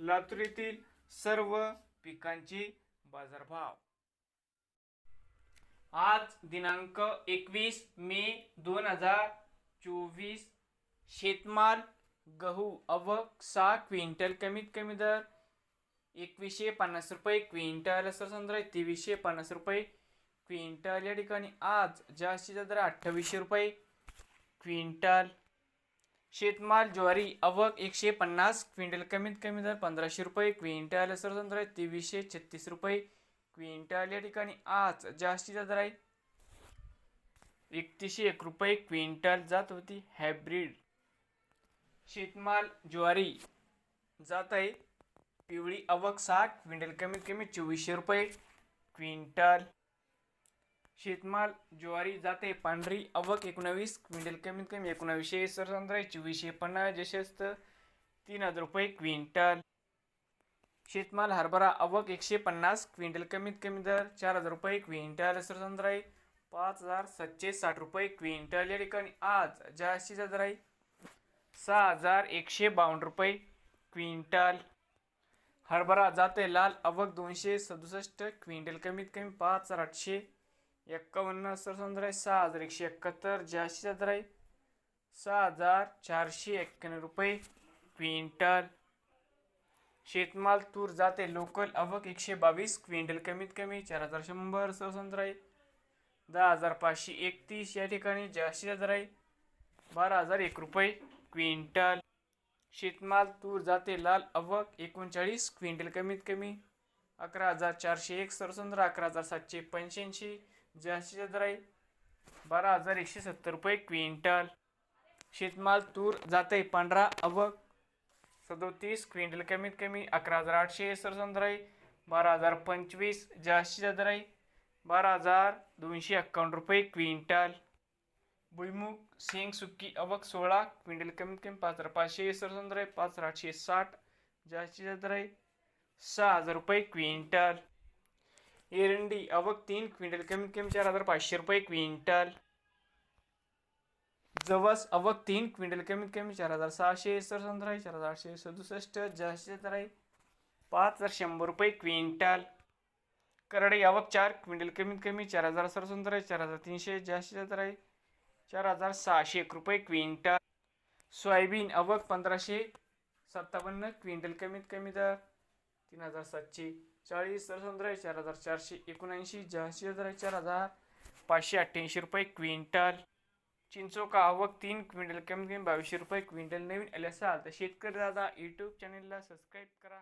लातूर येथील सर्व पिकांचे बाजारभाव. आज दिनांक एकवीस मे दोन हजार चोवीस. शेतमाल गहू अवक सहा क्विंटल कमीत कमी दर एकवीसशे पन्नास रुपये क्विंटल असं समजा तेवीसशे पन्नास रुपये. क्विंटल या ठिकाणी आज जास्तीचा दर अठ्ठावीसशे रुपये. क्विंटल शेतमाल ज्वारी अवक एकशे पन्नास क्विंटल कमीत कमी दर पंधराशे रुपये क्विंटल स्वतंत्र आहे तेवीसशे छत्तीस रुपये. क्विंटल या ठिकाणी आज जास्तीचा दर आहे. एकतीसशे एक रुपये क्विंटल जात होती हायब्रिड. शेतमाल ज्वारी जात आहे. पिवळी अवक सहा क्विंटल कमीत कमी चोवीसशे रुपये. क्विंटल शेतमाल ज्वारी जाते पांढरी अवक एकोणावीस क्विंटल कमीत कमी एकोणावीसशे सरसंद्र चोवीसशे पन्नास जशस्त तीन हजार रुपये क्विंटल. शेतमाल हरभरा अवक एकशे पन्नास क्विंटल कमीत कमी दर चार हजार रुपये क्विंटल. सरसंद्र पाच हजार सातशे साठ रुपये क्विंटल. या ठिकाणी आज जास्तीचा दर आहे सहा हजार एकशे बावन्न रुपये क्विंटल. हरभरा जाते लाल अवक दोनशे सदुसष्ट क्विंटल कमीत कमी पाच हजार आठशे एक्कावन्न सरसंद्र आहे सहा हजार एकशे एकाहत्तर जास्तीचा दर आहे. सहा हजार चारशे एक्क्याण्णव रुपये. क्विंटल. शेतमाल तूर जाते लोकल अवक एकशे बावीस क्विंटल कमीत कमी चार हजार शंभर सरसंद्र आहे. दहा हजार पाचशे एकतीस या ठिकाणी जास्तीचा दर आहे. बारा हजार एक रुपये. क्विंटल. शेतमाल तूर जाते लाल अवक एकोणचाळीस क्विंटल कमीत कमी अकरा हजार चारशे एक सरसंद्र अकरा हजार सातशे पंच्याऐंशी जास्तीचा दर आहे बारा हजार एकशे सत्तर रुपये क्विंटल. शेतमाल तूर जाते पांढरा अवक सदोतीस क्विंटल कमीत कमी अकरा हजार आठशे सरसंद्र आहे बारा हजार पंचवीस जास्तीचा दर आहे बारा हजार दोनशे एक्कावन्न रुपये क्विंटल. भुईमुग शेंग सुक्की अवक सोळा क्विंटल कमीत कमी पाच हजार पाचशे सरसंद्र आहे पाच हजार आठशे साठ जास्तीचा दर आहे सहा हजार रुपये क्विंटल. एरंडी अवक तीन क्विंटल कमीत कमी चार हजार पाचशे रुपये क्विंटल. जवस अवक तीन क्विंटल कमीत कमी चार हजार सहाशे सरसंद्र चार हजार आठशे सदुसष्ट जास्तीचा दर पाच हजार शंभर रुपये क्विंटल. करडई अवक चार क्विंटल कमीत कमी चार हजार सरसंद्र आहे चार हजार तीनशे जास्तीचा दर आहे चार हजार सहाशे एक रुपये क्विंटल. सोयाबीन अवक पंधराशे सत्तावन्न क्विंटल कमीत कमी दर. तीन हजार सातशे चाळीस सरसंद्र चार हजार चारशे एकोणऐंशी जहाशी हजार चार हजार पाचशे अठ्ठ्याऐंशी रुपये क्विंटल. चिंचोका आवक तीन क्विंटल कमी कमी बावीसशे रुपये क्विंटल. नवीन आले असाल तर शेतकरी दादा यूट्यूब चॅनलला सबस्क्राईब करा.